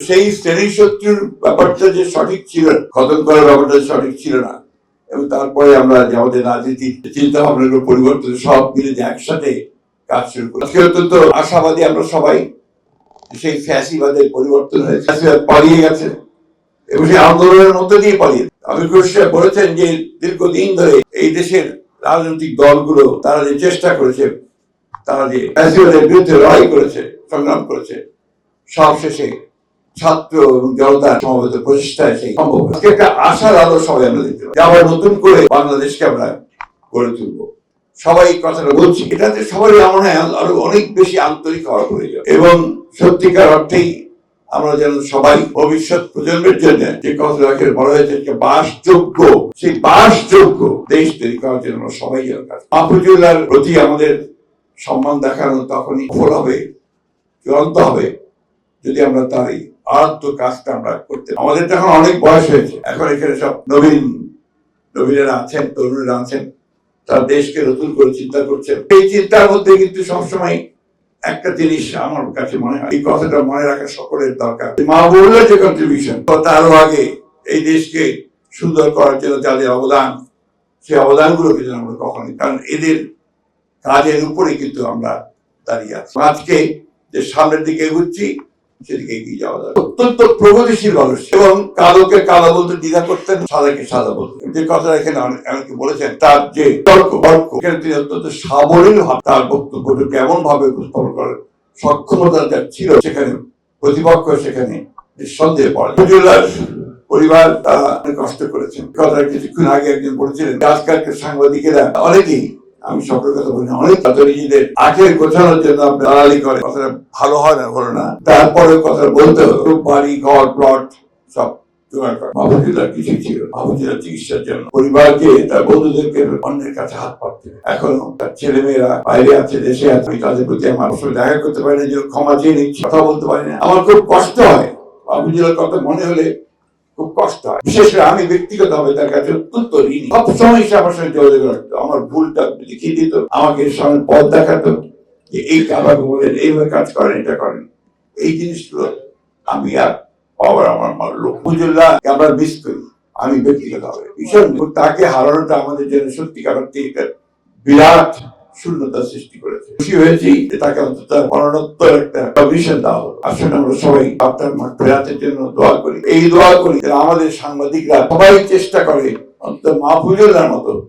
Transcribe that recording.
সেই শ্রেণি শত্রুর ব্যাপারটা যে সঠিক ছিল, খতম করার ব্যাপারটা সঠিক ছিল না, এবং তারপরে আমরা যে আমাদের রাজনীতির চিন্তা ভাবনার পরিবর্তন, সব মিলে যে একসাথে কাজ শুরু করি। আজকে অত্যন্ত আশাবাদী আমরা সবাই সেই ফ্যাসিবাদের পরিবর্তন হয়েছে। পালিয়ে গেছে, এবং সেই আন্দোলনের মধ্যে দিয়ে পালিয়ে আমির ঘোষ বলেছেন যে দীর্ঘদিন ধরে এই দেশের রাজনৈতিক দলগুলো, তারা যে চেষ্টা করেছে, তারা যে ফ্যাসিবাদের বিরুদ্ধে লড়াই করেছে, সংগ্রাম করেছে সব শেষে ছাত্র এবং জনতার সমবেত প্রচেষ্টায় সেই সম্ভব একটা আশার আলো সবাই আমরা দেখতে পাই। আবার নতুন করে বাংলাদেশকে আমরা গড়ে তুলবো। সবাই কথাটা বলছি। এটাতে সবারই আমার আরও অনেক বেশি আন্তরিক হওয়া প্রয়োজন। এবং সত্যিকার অর্থেই আমরা যেন সবাই ভবিষ্যৎ প্রজন্মের জন্য যে কথাটাকে বলা হয়েছে যে বাসযোগ্য, সেই বাসযোগ্য দেশ তৈরি করার জন্য আমরা সবাই যেন কাজ প্রতি আমাদের সম্মান দেখানো তখনই সফল হবে চূড়ান্ত হবে, যদি আমরা তার এই আরাধ্য কাজটা আমরা করতে আমাদের তো এখন অনেক বয়স হয়েছে। এখন এখানে সব নবীন নবীনেরা আছেন, তরুণেরা আছেন। তার দেশকে নতুন করে চিন্তা করছে। এই চিন্তার মধ্যে কিন্তু সবসময় একটা জিনিস আমার কাছে মনে হয়, এই কথাটা মনে রাখা সকলের দরকার। মা মাহবুবুল্লাহ যে কন্ট্রিবিউশন তারও আগে এই দেশকে সুন্দর করার জন্য যাদের অবদান সেই অবদানগুলোকে যেন আমরা কখনোই কারণ এদের কাজের উপরে কিন্তু আমরা দাঁড়িয়ে আছি। আজকে যে সামনের দিকে এগুচ্ছি সেদিকে এগিয়ে যাওয়া যাবে। অত্যন্ত প্রগতিশীল মানুষ এবং কালোকে কালো বলতে দ্বিধা করতেন, সাদাকে সাদা বলতেন। যে কথা এখানে বলেছেন, তার যে তর্ক তর্ক তিনি অত্যন্ত সাবলীল তার ভাবে উপস্থাপন করার সক্ষমতা ছিল, সেখানে প্রতিপক্ষ সেখানে নিঃসন্দেহে পড়ে। পরিবার তারা কষ্ট করেছেন। কথা কিছুক্ষণ আগে একজন বলেছিলেন যে আজকালকার সাংবাদিকেরা অনেকেই আমি সকলের কথা বলি অনেক কথা নিজেদের আখের গোছানোর জন্য দালালি করে। কথাটা ভালো হয় না হলো না। তারপরে কথা বলতে হলো। বাড়ি, ঘর প্লট সব মাহফুজুল্লাহ কিছুই ছিল মাহফুজুল্লাহ চিকিৎসার জন্য। পরিবারকে, তার বন্ধুদেরকে অন্যের কাছে হাত পাততে এখনও তার ছেলে মেয়েরা বাইরে আছে, দেশে আছে। আমি তাদের প্রতি আমার আসলে দেখা করতে পারি না, যে ক্ষমা চেয়ে নিচ্ছি। কথা বলতে পারি না। আমার খুব কষ্ট হয়। মাহফুজুল্লাহর কথা মনে হলে খুব কষ্ট হয়। বিশেষ করে আমি ব্যক্তিগত ভাবে তার কাছে অত্যন্ত ঋণী। সবসময় সে আমার সঙ্গে যোগাযোগ রাখতো। আমার ভুলটা দেখিয়ে দিত, আমাকে সামনে পথ দেখাতো যে এই আমাকে বলেন এইভাবে কাজ করেন, এটা করেন। এই জিনিসগুলো আমি আর পাওয়ার আমার আমার লোক। মুজুল্লাহ আমরা মিস করি। আমি ব্যক্তিগত ভাবে ভীষণ। তাকে হারানোটা আমাদের জন্য সত্যিকার বিরাট শূন্যতা সৃষ্টি করেছে। খুশি হয়েছি তাকে অন্তত মরণোত্তর একটা কমিশন দেওয়া হলো। আসলে আমরা সবাই আপনার মাঠ ফেরাতের জন্য দোয়া করি। এই দোয়া করি আমাদের সাংবাদিকরা সবাই চেষ্টা করে অন্তত পুজোর মতো